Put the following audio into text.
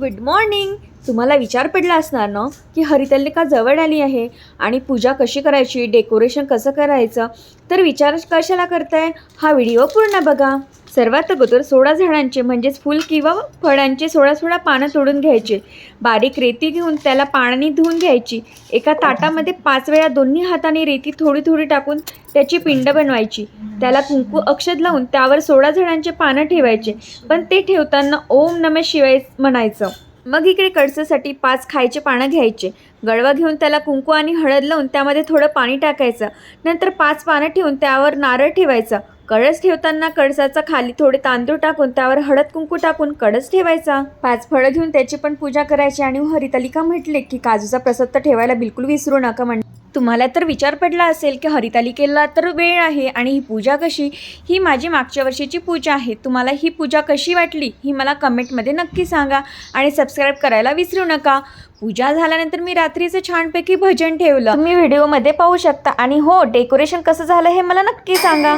Good morning तुम्हाला विचार पडला असणार ना की हरितल्लिका जवळ आली आहे आणि पूजा कशी करायची डेकोरेशन कसं करायचं तर विचार कशाला करताय हा व्हिडिओ पूर्ण बघा. सर्वात अगोदर सोळा झाडांचे म्हणजेच फुल किंवा फळांचे सोळा सोळा पानं तोडून घ्यायचे. बारीक रेती घेऊन त्याला पाण्याने धुवून घ्यायची. एका ताटामध्ये पाच वेळा दोन्ही हाताने रेती थोडी थोडी टाकून त्याची पिंड बनवायची. त्याला कुंकू अक्षद लावून त्यावर सोळा झाडांचे पानं ठेवायचे. पण ते ठेवताना ओम नम शिवाय म्हणायचं. मग इकडे कळसासाठी पाच खायचे पानं घ्यायचे. गळवा घेऊन त्याला कुंकू आणि हळद लावून त्यामध्ये थोडं पाणी टाकायचं. नंतर पाच पानं ठेवून त्यावर नारळ ठेवायचा. कळस ठेवताना कळसाचा खाली थोडे तांदूळ टाकून त्यावर हळद कुंकू टाकून कळस ठेवायचा. पाच फळं घेऊन त्याची पण पूजा करायची आणि हरितालिका म्हटले की काजूचा प्रसाद तर ठेवायला बिलकुल विसरू नका म्हण तुम्हाला तर विचार पडला असेल की हरितालिकेला तर वेळ आहे आणि ही पूजा कशी ही माझी मागच्या वर्षीची पूजा आहे तुम्हाला ही पूजा कशी वाटली ही मला कमेंटमध्ये नक्की सांगा आणि सबस्क्राईब करायला विसरू नका पूजा झाल्यानंतर मी रात्रीचं छानपैकी भजन ठेवलं तुम्ही व्हिडिओमध्ये पाहू शकता आणि हो डेकोरेशन कसं झालं हे मला नक्की सांगा